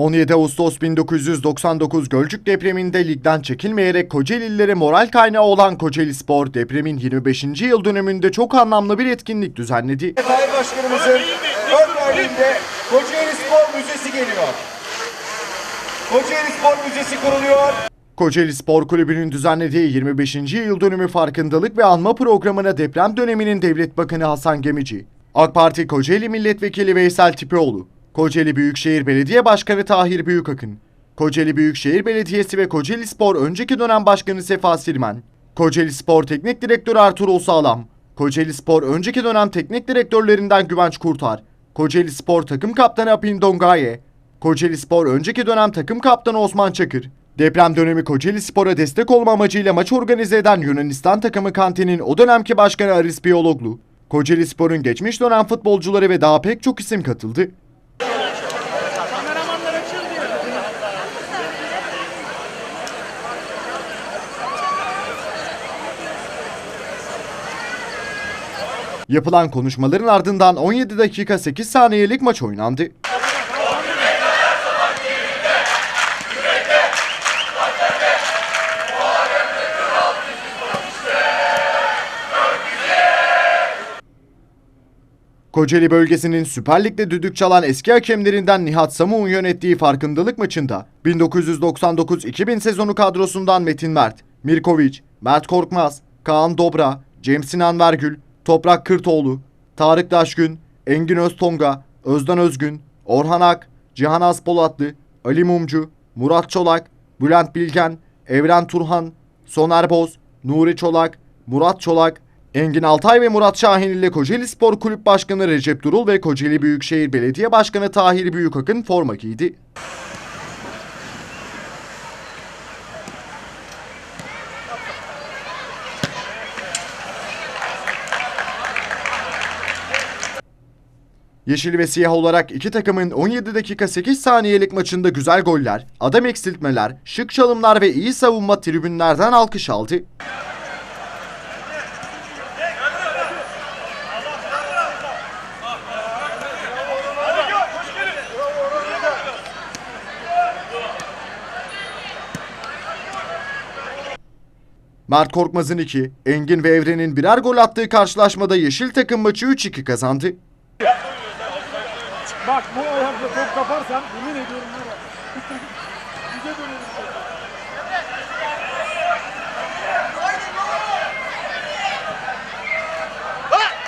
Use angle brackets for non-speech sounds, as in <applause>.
17 Ağustos 1999 Gölcük depreminde ligden çekilmeyerek Kocaelililere moral kaynağı olan Kocaeli Spor depremin 25. yıl dönümünde çok anlamlı bir etkinlik düzenledi. Sayın Başkanımızın ön verdiğinde Kocaeli Spor Müzesi geliyor. Kocaeli Spor Müzesi kuruluyor. Kocaeli Spor Kulübü'nün düzenlediği 25. yıl dönümü farkındalık ve anma programına deprem döneminin Devlet Bakanı Hasan Gemici, AK Parti Kocaeli Milletvekili Veysel Tipioğlu, Kocaeli Büyükşehir Belediye Başkanı Tahir Büyükakın, Kocaeli Büyükşehir Belediyesi ve Kocaeli Spor önceki dönem başkanı Sefa Sirmen, Kocaeli Spor Teknik Direktörü Ertuğrul Sağlam, Kocaeli Spor önceki dönem teknik direktörlerinden Güvenç Kurtar, Kocaeli Spor takım kaptanı Apin Dongaye, Kocaeli Spor önceki dönem takım kaptanı Osman Çakır, deprem dönemi Kocaeli Spor'a destek olma amacıyla maç organize eden Yunanistan takımı Kante'nin o dönemki başkanı Aris Biyologlu, Kocaeli Spor'un geçmiş dönem futbolcuları ve daha pek çok isim katıldı. Yapılan konuşmaların ardından 17 dakika 8 saniyelik maç oynandı. Kocaeli bölgesinin Süper Lig'de düdük çalan eski hakemlerinden Nihat Samuğ'un yönettiği farkındalık maçında 1999-2000 sezonu kadrosundan Metin Mert, Mirkovic, Mert Korkmaz, Kaan Dobra, Cem Sinan Vergül, Toprak Kırtoğlu, Tarık Daşgün, Engin Öztonga, Özden Özgün, Orhan Ak, Cihan Aspolatlı, Ali Mumcu, Murat Çolak, Bülent Bilgen, Evren Turhan, Soner Boz, Nuri Çolak, Murat Çolak, Engin Altay ve Murat Şahin ile Kocaeli Spor Kulüp Başkanı Recep Durul ve Kocaeli Büyükşehir Belediye Başkanı Tahir Büyükakın forma giydi. Yeşil ve siyah olarak iki takımın 17 dakika 8 saniyelik maçında güzel goller, adam eksiltmeler, şık çalımlar ve iyi savunma tribünlerden alkış aldı. Mert Korkmaz'ın 2, Engin ve Evren'in birer gol attığı karşılaşmada Yeşil takım maçı 3-2 kazandı. Bak bu ayakla top kaparsan yemin ediyorum. <laughs> Bize döneriz.